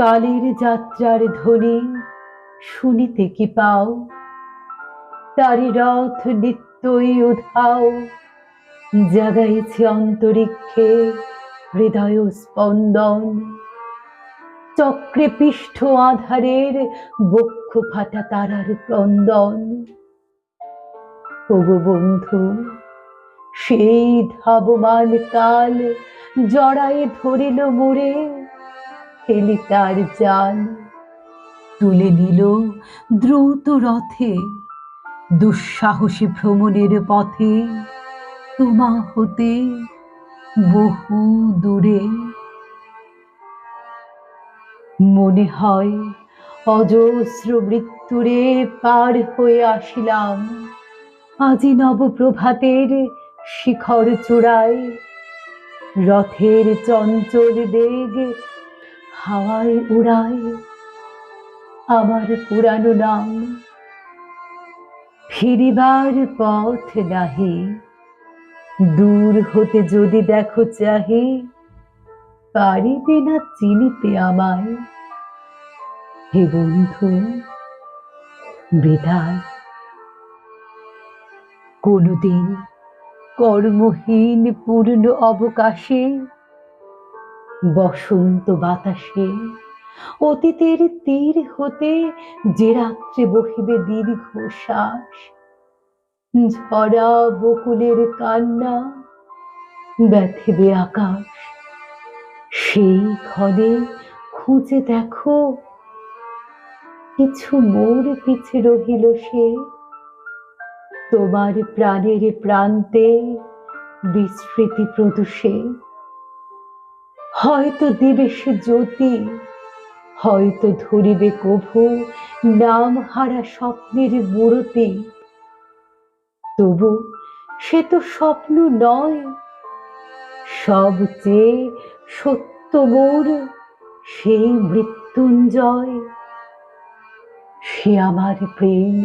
কালের যাত্রার ধ্বনি শুনিতে কি পাও? তারি রথ নিত্যই উধাও, জাগাইছে অন্তরিক্ষে হৃদয় স্পন্দন। চক্রে পৃষ্ঠ আধারের বক্ষ ফাটা তারার ক্রন্দন। ওগো বন্ধু, সেই ধাবমান কাল জড়ায়ে ধরিল মোরে ফেলি তার জাল তুলে নিল দ্রুত রথে। দুঃসাহসী ভ্রমণের পথে তোমা হতে বহু দূরে। মনে হয় অজস্র মৃত্যুরে পার হয়ে আসিলাম। আজি নবপ্রভাতের শিখর চূড়ায় রথের চঞ্চল বেগ হাওয়ায় উড়ায় আমার পুরানো নাম। ফিরিবার পথ নাহি, দূর হতে যদি দেখো চাহে, পারিবে না চিনিতে আমায়। হে বন্ধু, বিদায়। কোনদিন কর্মহীন পূর্ণ অবকাশে বসন্ত বাতাসে। অতীতের তীর হতে যে রাত্রে বহিবে দীর্ঘ শ্বাস ঝরা বকুলের কান্না, ব্যথিবে আকাশ। সেই ক্ষণে খুঁজে দেখো, কিছু মোর পিছে রহিল সে। তোমার প্রাণের প্রান্তে বিস্মৃতি প্রদূষে। হয়তো দিবে সে জ্যোতি, হয়তো ধরিবে কভু নাম হারা স্বপ্নের মূরতি। তবু সে তো স্বপ্ন নয় সবচেয়ে সত্য মোর সেই মৃত্যুঞ্জয়। সে আমার প্রেম,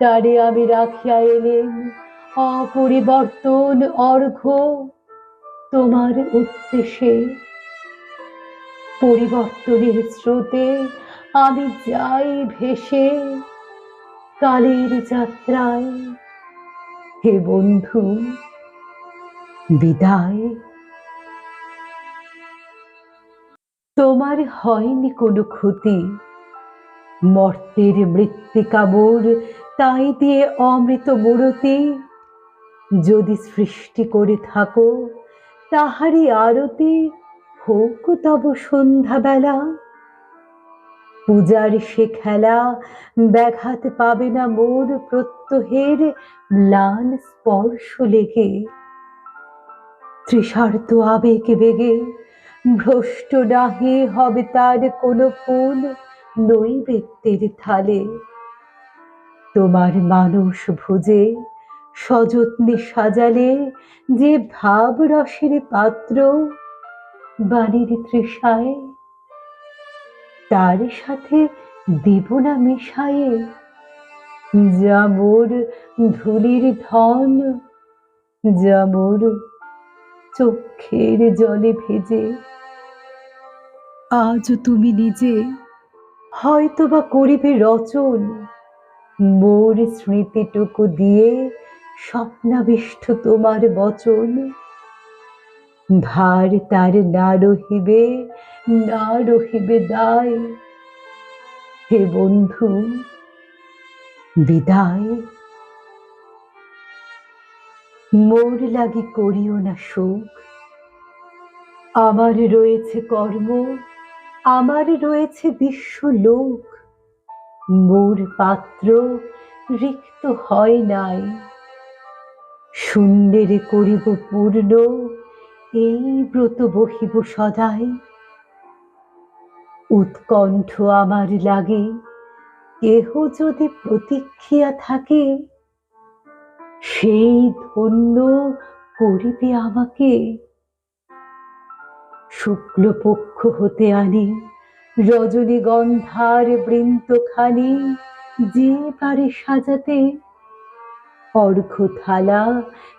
তারে আমি রাখিয়া এলেন, অপরিবর্তন অর্ঘ্য। তোমার উদ্দেশ্যে পরিবর্তনের স্রোতে আমি যাই ভেসে কালের যাত্রায়। হে বন্ধু, বিদায়। তোমার হয়নি কোনো ক্ষতি। মর্তের মৃত্তিকা মোর তাই দিয়ে অমৃত মূরতি। যদি সৃষ্টি করে থাকো তাহারই আরতি হোক তব সন্ধ্যাবেলা। পূজার সে খেলা ব্যাঘাত পাবে না মোর প্রত্যহের ম্লান স্পর্শ লেগে। তৃষার্ত আবেগ বেগে ভ্রষ্ট নাহি হবে তার কোনো ফুল নৈবেদ্যের থালে। তোমার মানুষ ভুজে সযত্নে সাজালে যে ভাব রসের পাত্র বাণীর তৃষায়, তার সাথে দেব না মিশায়ে, যা মোর ধুলির ধন যাবর চক্ষের জলে ভেজে। আজ তুমি নিজে হয়তো বা করিবে রচন, মোর স্মৃতিটুকু দিয়ে স্বপ্নাবিষ্ট তোমার বচন। ভার তার না রহিবে না রহিবে দায়। হে বন্ধু, বিদায়। মোর লাগি করিও না সুখ। আমার রয়েছে কর্ম, আমার রয়েছে বিশ্ব লোক। মোর পাত্র রিক্ত হয় নাই। শূন্যের করিব পূর্ণ, এই ব্রত বহিব সদাই। উৎকণ্ঠ আমার লাগে, কেহ যদি প্রতীক্ষিয়া থাকে, সেই ধন্য করিবে আমাকে। শুক্লপক্ষ হতে আনি, রজনীগন্ধার বৃন্তখানি যে পারে সাজাতে অর্ঘ থালা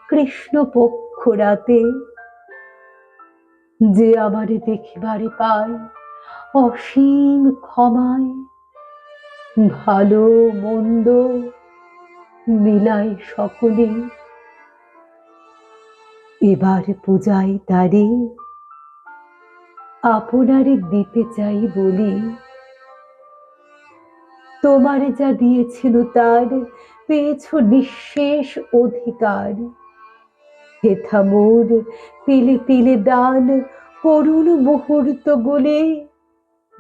কৃষ্ণপক্ষ রাতে যে আমারে দেখিবারে পায় অসীম ক্ষমায়, ভালো মন্দ মিলাই সকলে। এবার পূজায় তারে আপনারে দিতে চাই বলি, তোমারে যা দিয়েছিল তার পেয়েছ নিঃশেষ অধিকার। হেথা তিলে তিলে দান, করুণ মুহূর্ত গোলে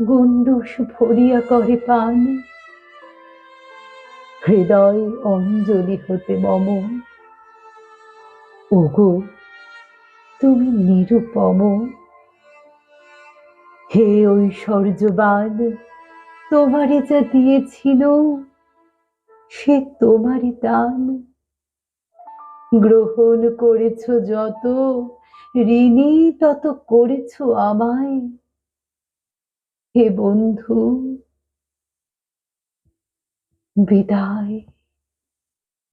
গণ্ডুষ ভরিয়া করে পান। হৃদয় অঞ্জলি হতে মম। ওগো, তুমি নিরুপম। হে ঐশ্বর্যবান, তোমারে যা দিয়েছিল সে তোমারই দান। গ্রহণ করেছ যত ঋণী তত করেছ আমায়। হে বন্ধু বিদায়।